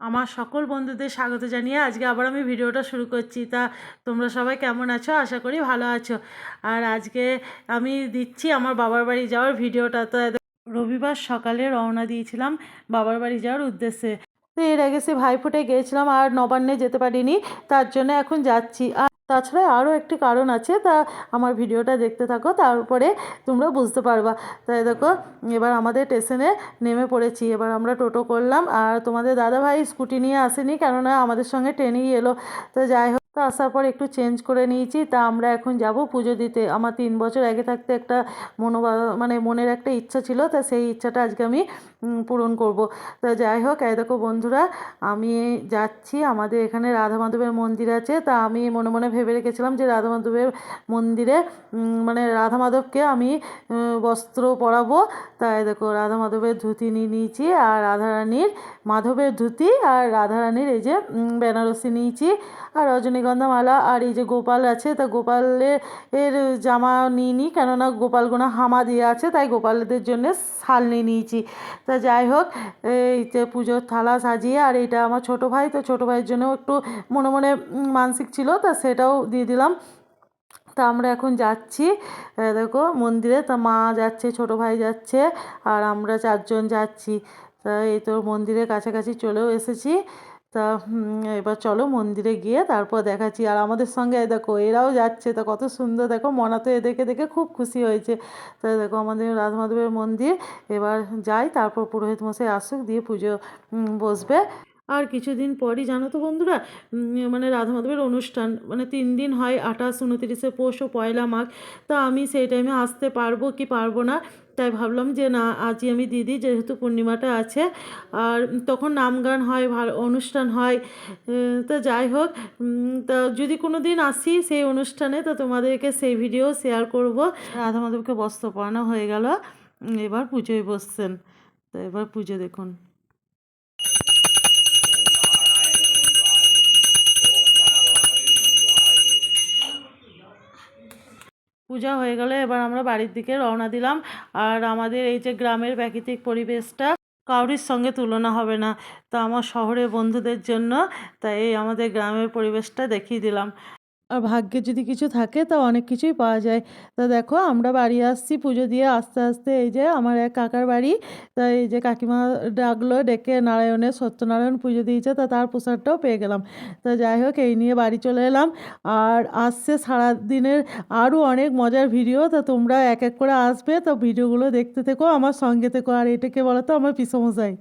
আমার সকল বন্ধুদের স্বাগত জানিয়ে আজকে আবার আমি ভিডিওটা শুরু করছি। তা তোমরা সবাই কেমন আছো? আশা করি ভালো আছো। আর আজকে আমি দিচ্ছি আমার বাবার বাড়ি যাওয়ার ভিডিওটা। তো রবিবার সকালে রওনা দিয়েছিলাম বাবার বাড়ি যাওয়ার উদ্দেশ্যে। তো এর আগে সে ভাইফোঁটে গিয়েছিলাম আর নবান্নে যেতে পারিনি, তার জন্য এখন যাচ্ছি। আর তাছাড়া আরও একটি কারণ আছে, তা আমার ভিডিওটা দেখতে থাকো, তারপরে তোমরা বুঝতে পারবা। তাই দেখো, এবার আমাদের স্টেশনে নেমে পড়েছি, এবার আমরা টোটো করলাম, আর তোমাদের দাদাভাই স্কুটি নিয়ে আসেনি, কেননা আমাদের সঙ্গে ট্রেনেই এলো। তো যাই হোক তো আসার পর একটু চেঞ্জ করে নিয়েছি। তা আমরা এখন যাব পুজো দিতে। আমার তিন বছর আগে থাকতে একটা মনোবা মানে মনের একটা ইচ্ছা ছিল। তা সেই ইচ্ছাটা আজকে আমি পূরণ করব। তা যাই হোক, এই দেখো বন্ধুরা, আমি যাচ্ছি। আমাদের এখানে রাধা মাধবের মন্দির আছে। তা আমি মনে মনে ভেবে রেখেছিলাম যে রাধা মাধবের মন্দিরে মানে রাধা মাধবকে আমি বস্ত্র পরাবো। তাই দেখো রাধা মাধবের ধুতি নিয়ে নিয়েছি আর রাধারানীর, মাধবের ধুতি আর রাধারানীর এই যে বেনারসি নিয়েছি। আর রজনীগন্ধা মালা আর এই যে গোপাল আছে, তা গোপালের এর জামা নিয়ে নিই কেননা গোপালগোনা হামা দিয়ে আছে, তাই গোপালদের জন্য শাল নিয়ে নিয়েছি। তা যাই হোক, এই যে পুজোর থালা সাজিয়ে, আর এইটা আমার ছোটো ভাই, তো ছোটো ভাইয়ের জন্যও একটু মনে মনে মানসিক ছিল, তা সেটাও দিয়ে দিলাম। তা আমরা এখন যাচ্ছি দেখো মন্দিরে, তা মা যাচ্ছে, ছোটো ভাই যাচ্ছে, আর আমরা চারজন যাচ্ছি। তা এই তো মন্দিরের কাছাকাছি চলেও এসেছি। তা এবার চলো মন্দিরে গিয়ে তারপর দেখাচ্ছি। আর আমাদের সঙ্গে দেখো, এরাও যাচ্ছে। তা কত সুন্দর, দেখো, মনা তো এদেরকে দেখে খুব খুশি হয়েছে। তা দেখো, আমাদের রাধা মাধবের মন্দির। এবার যাই, তারপর পুরোহিত মশাই আসুক, দিয়ে পুজো বসবে। আর কিছুদিন পরই, জানো তো বন্ধুরা মানে রাধা মাধবের অনুষ্ঠান মানে তিন দিন হয়, আঠাশ, উনতিরিশে পৌষ ও পয়লা মাঘ। তা আমি সেই টাইমে আসতে পারব কি পারব না? তাই ভাবলাম যে না, আজই আমি দিদি যেহেতু পূর্ণিমাটা আছে। আর তখন নাম গান হয়, ভালো অনুষ্ঠান হয় তো যাই হোক তা যদি কোনো দিন আসি সেই অনুষ্ঠানে, তো তোমাদেরকে সেই ভিডিও শেয়ার করব। রাধা মাধবকে বস্ত্র পরানো হয়ে গেল। এবার পুজোয় বসছেন। তো এবার পুজো দেখুন। পূজা হয়ে গেলে, এবার আমরা বাড়ির দিকে রওনা দিলাম। আর আমাদের এই যে গ্রামের প্রাকৃতিক পরিবেশটা কাউরির সঙ্গে তুলনা হবে না। তো আমার শহরের বন্ধুদের জন্য তাই এই আমাদের গ্রামের পরিবেশটা দেখিয়ে দিলাম। আর ভাগ্যে যদি কিছু থাকে, তা অনেক কিছুই পাওয়া যায়। তা দেখো, আমরা বাড়ি আসছি পুজো দিয়ে আস্তে আস্তে এই যে আমার এক কাকার বাড়ি। তা এই যে কাকিমা ডাকলো, ডেকে নারায়ণের সত্যনারায়ণ পুজো দিয়েছে, তা তার প্রসাদটাও পেয়ে গেলাম। তা যাই হোক, এই নিয়ে বাড়ি চলে এলাম। আর আসছে সারাদিনের আরও অনেক মজার ভিডিও, তা তোমরা এক এক করে আসবে। তো ভিডিওগুলো দেখতে থেকো, আমার সঙ্গে থেকো। আর এটাকে বলো তো আমার পিসমশাই।